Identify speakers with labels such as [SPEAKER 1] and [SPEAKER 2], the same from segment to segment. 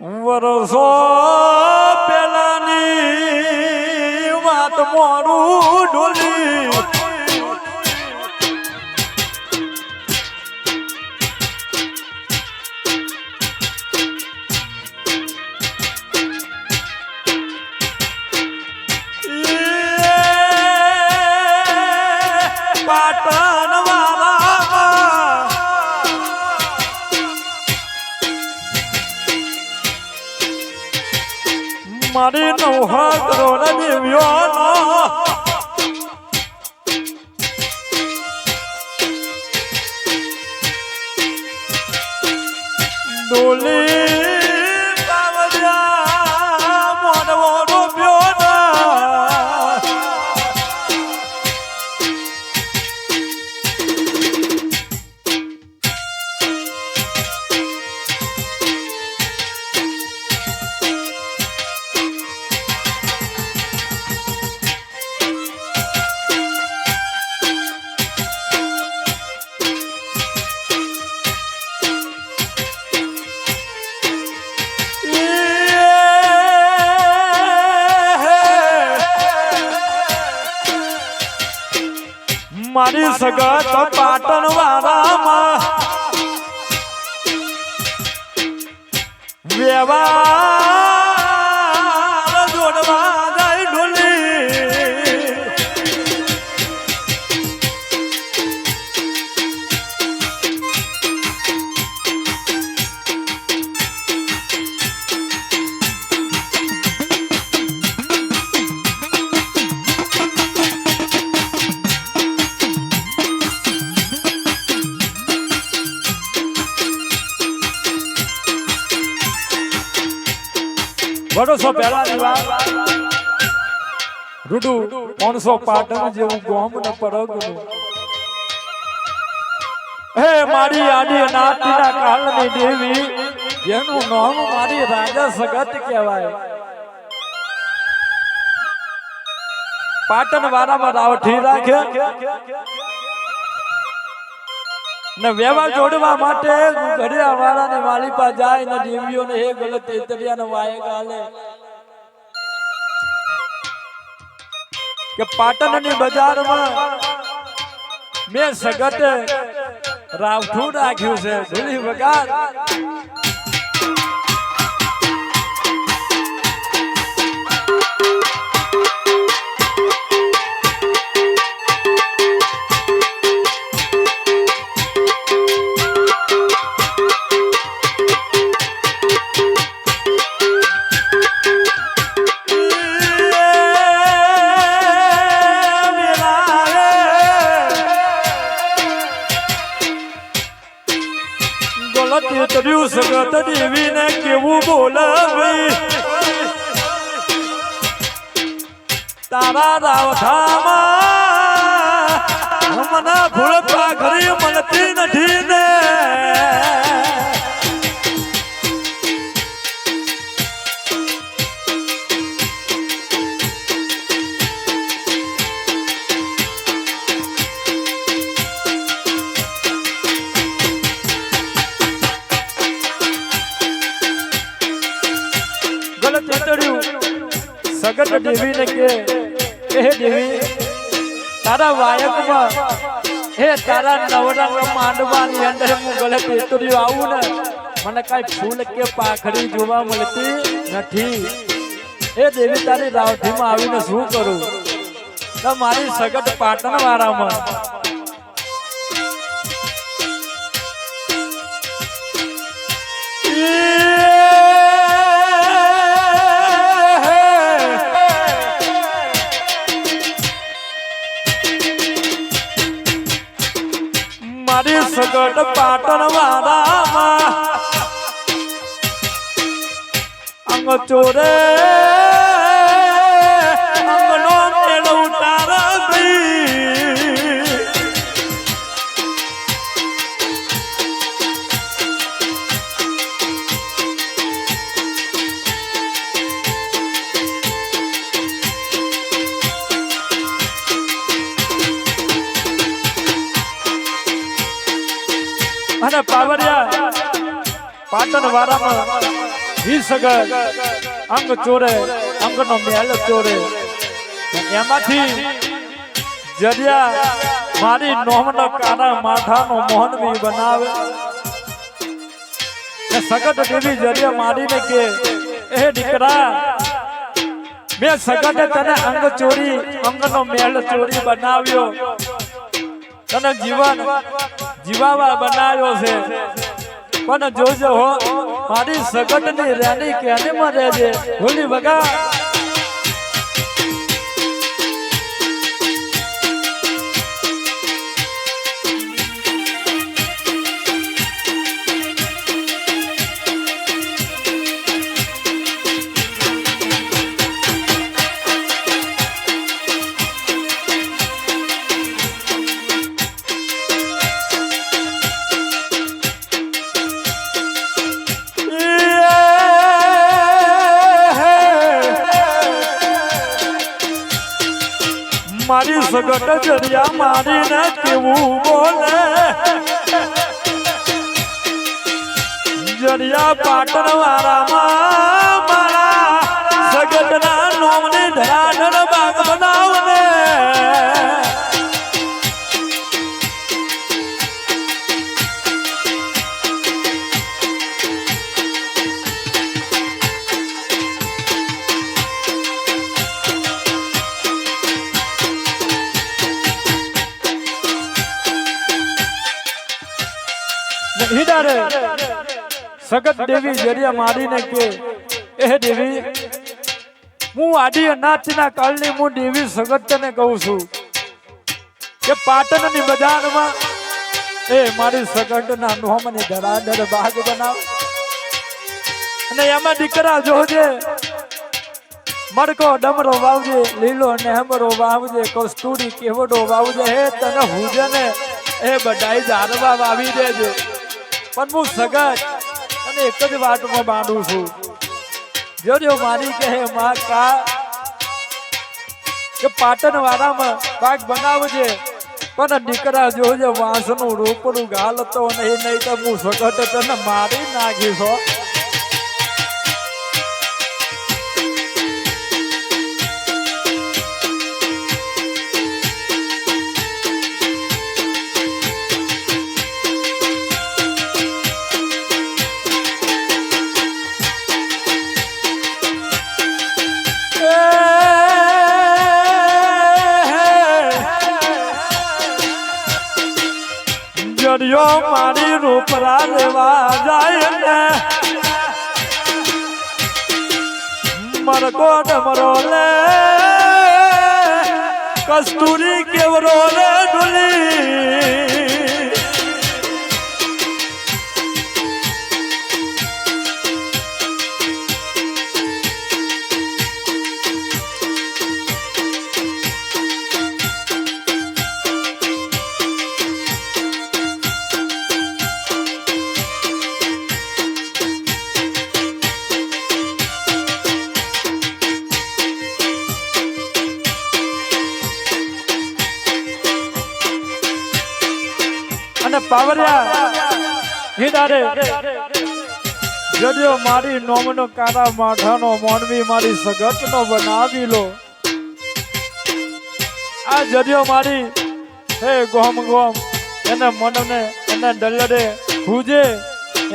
[SPEAKER 1] વરસો પેલાની વાત મોડું ડોલી. પાટણ વાળા મારી નૌહા કરોડ દેવ્યો ડોલી મારી સગત પાટણ વાળામાં વ્યવહાર વર્ષો પહેલાની વાત. રૂડુ પાંચસો પાટણ જેવું ગોમ ને પરગનું હે મારી આડી નાતીના કાળની દેવી, જેનું નામ મારી રાજા સગત કહેવાય. પાટણ વાળામાં રાવઠી રાખે ને વેવા જોડવા માટે ઘડિયાળ વાળાને માલિપા જાય ને દેવીઓને હે ગલત તેતરિયાને વાય ગાલે. કે પાટણની બજારમાં મેં સગત રાવઠું રાખ્યું છે. ભૂલી વગાર તારા રાવઠામાં મને ભૂલ પાઘરી મળતી નથી ને સગત દેવીને કે હે દેવી. તારા વાયકમાં, હે તારા નવરંગ માંડવાની અંદર હું ગળે પેતર્યું આવું ને, મને કઈ ફૂલ કે પાખડી જોવા મળતી નથી. એ દેવી, તારી રાવઠીમાં આવીને શું કરું? મારી સગટ પાટણ વાળામાં સગટ પાટણ વાળામાં અંગ ચોરે અને પાવરિયા પાટણ ઈ સગત અંગ ચોરે, અંગનો મેલ ચોરે. એમાંથી જડિયા મારી નોમનો કાના માથાનો મોહનવી બનાવે. સગત દેવી જડિયા મારીને કે, એ દીકરા, મેં સગત તને અંગ ચોરી, અંગનો મેલ ચોરી બનાવ્યો. તને જીવન જીવાવા બનાવ્યો છે. પણ જોજો હો, મારી સગટની રાની કેને મરે છે ભૂલી બગા સગટ જરિયા મારીને કેવું બોલે? જરિયા પાટણ વાળામાં સગત દેવી જરિયા મારીને કે એ દેવી હું આડી અનાથના કાળની હું દેવી સગતને કહું છું કે પાટણની બજારમાં એ મારી સગટના નોમની ધરાધર બાગ બનાવ. અને એમાં દીકરા જોજે મડકો ડમરો વાવજે લીલો નેમરો વાવજે કસ્તુરી કેવડો વાવજે હે તને હુજે ને એ બધાય જારવા વાવી દેજે. પણ હું સગત અને એક જ વાતમાં બાંધું છું. જોજો મારી કહે, માં કા કે પાટણ વાળામાં પાક બનાવજે, પણ દીકરા જોજે વાંસનું રોપડું ગાલતો નહીં નહીં તો હું સગટ તને મારી નાખીશ જડિયો મારી રૂપરા લેવા જાય ને. મરકો ડમરો લે. કસ્તુરી કેવરો રે ડુલી. અને પાવરિયા જડ્યો મારી નોમનો કારા માઠાનો મોનવી મારી સગતનો બનાવી લો. આ જડ્યો મારી, હે ગોમ ગોમ, એને મનને, એને ડલરે હુજે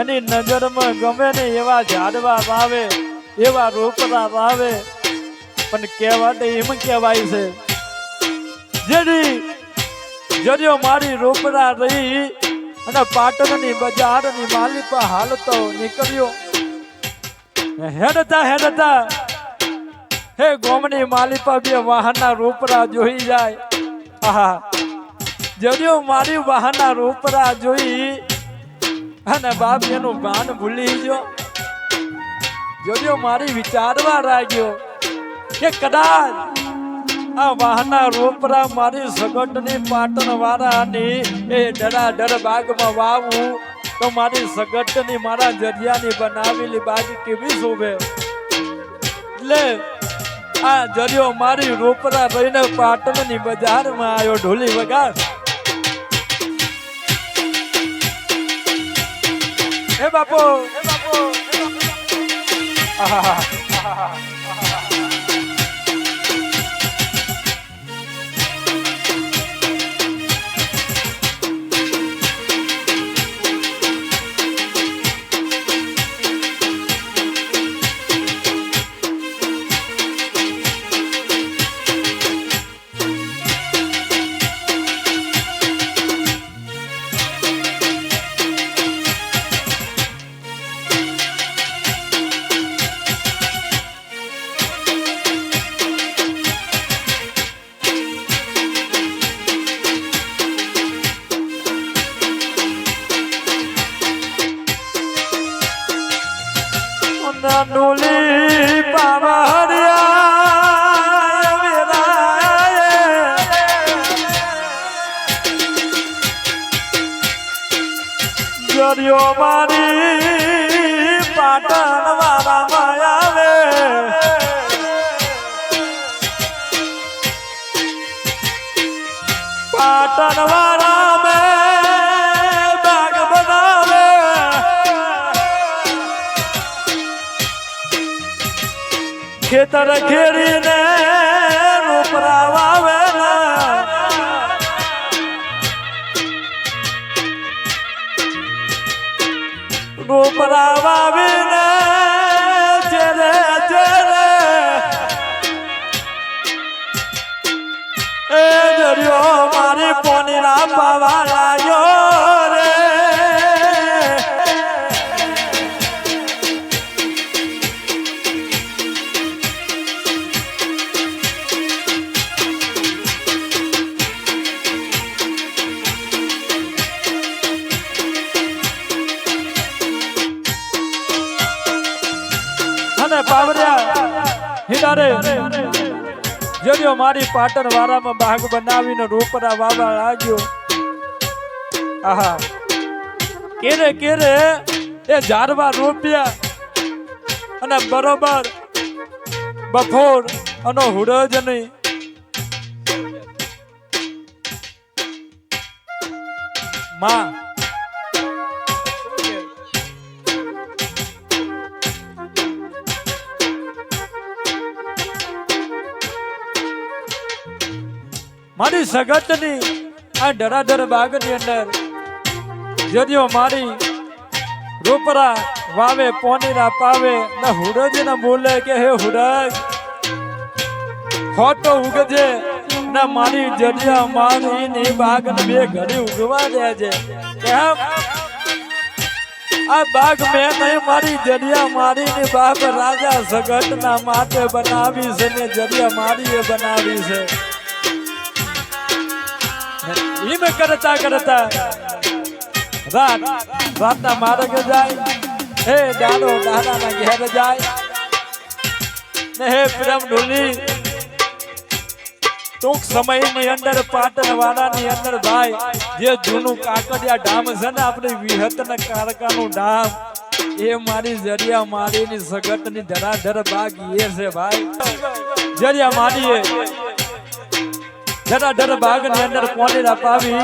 [SPEAKER 1] એની નજરમાં ગમે ને એવા ઝાડવા વાવે, એવા રોપડા વાવે. પણ કહેવાતે એમ કહેવાય છે, જેડી જડ્યો મારી રોપડા રહી અને પાટણની બજારની માલિપા હાલતો નીકળ્યો. હેડતા હેડતા. હે, ગોમની માલિપા બે વાહનના રૂપરા જોઈ જાય. આહા. જડ્યો મારી વાહનના રૂપરા જોઈ અને બાપ એનું ભાન ભૂલી ગયો. જડ્યો મારી વિચારવા લાગ્યો કે કદાચ આ વાહના રોપરા મારી સગટની પાટણ વાળાની એ ડર બાગમાં વાવું. તો મારી સગટની મારા જરિયાની બનાવેલી બાગ કેવી શોભે એટલે આ જરિયો મારી રોપરા રહીને પાટણની બજારમાં આવ્યો ઢોલી વગાડ હે બાપો હે બાપો નનુલી ખેતર ખેડીને રોપરા વાવે રોપરા વાવીને ચેરે ચેરે. એ જર્યો મારી પોનીના પાવા લાગ્યો મારી પાટણ વારામાં બાગ બનાવીને રોપડા વાવા લાગ્યો. આહા. કેરે કેરે એ ઝાડવા રોપ્યા અને બરોબર બફોર અને હુડજ નહીં. માં મારી સગતની, આ ડરાડર બાગની અંદર જદીઓ મારી રોપરા વાવે, પોનીરા પાવે, ને હુડજ ને બોલે કે હે હુડજ ખોટો ઉગજે, ને મારી જડિયા મારી, ની બાગ બે ઘડી ઉગવા દે છે કેમ? આ બાગ મેં નહીં, મારી જડિયા મારી, ની બાગ રાજા સગટ ના માટે બનાવી છે ને જડિયા મારી એ બનાવી છે ઈમ કરતા કરતા. રાત, રાતના માર્ગ જાય. હે દાડો દાદાના ઘેર જાય. ને હે પ્રેમ ઢોલી. ટૂંક સમયની અંદર પાટણ વાળાની અંદર ભાઈ, જે જૂનું કાકડિયા ડામ છે ને આપણે વિહત ને કારકાનું ડામ એ મારી જરિયા મારીની સગતની ધરાધર બાગ એ છે ભાઈ. જરિયા મારીએ. જરા ડર ભાગની અંદર પોલીરા પાવી?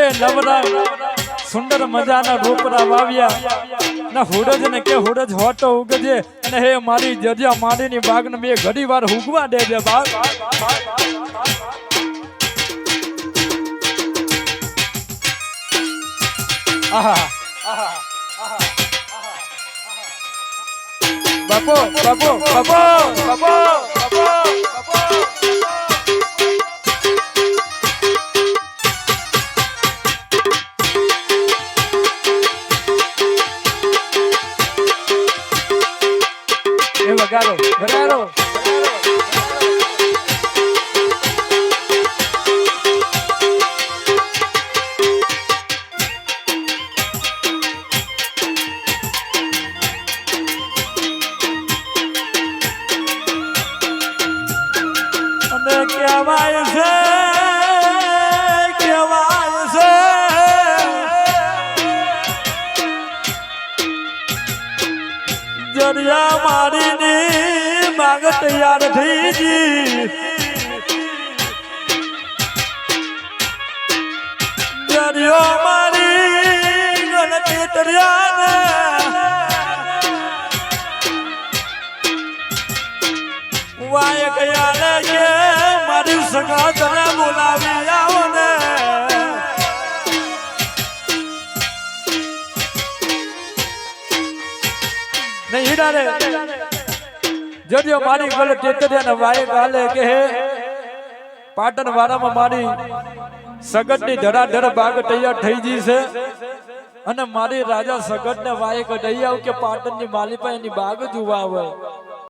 [SPEAKER 1] એ નવરા સુંદર મજાના રોપરા વાવ્યા. ના હુડજ ને કે હુડજ હોટો ઉગજે અને હે મારી જજિયા માડીની બાગને બે ઘડી વાર હુગવા દેજે બાગ આહા. બાપો બાપો બાપો બાપો. કહેવાય છે કહેવાય છે. જડિયા મારીની માગ તૈયાર થઈ જી જડિયો મારી ગણતી તરિયા વાય ગયા છે સગા ને. નહીં હીરા રે જોજો મારી ગોલ ટેતરિયા ને વાય ગાલે કે પાટણ વાળામાં મારી સગટની ધડાધડ બાગ તૈયાર થઈ ગઈ છે. અને મારી રાજા સગટ ને દઈ આવ કે પાટણની માલિપા એની બાગ જોવા આવે.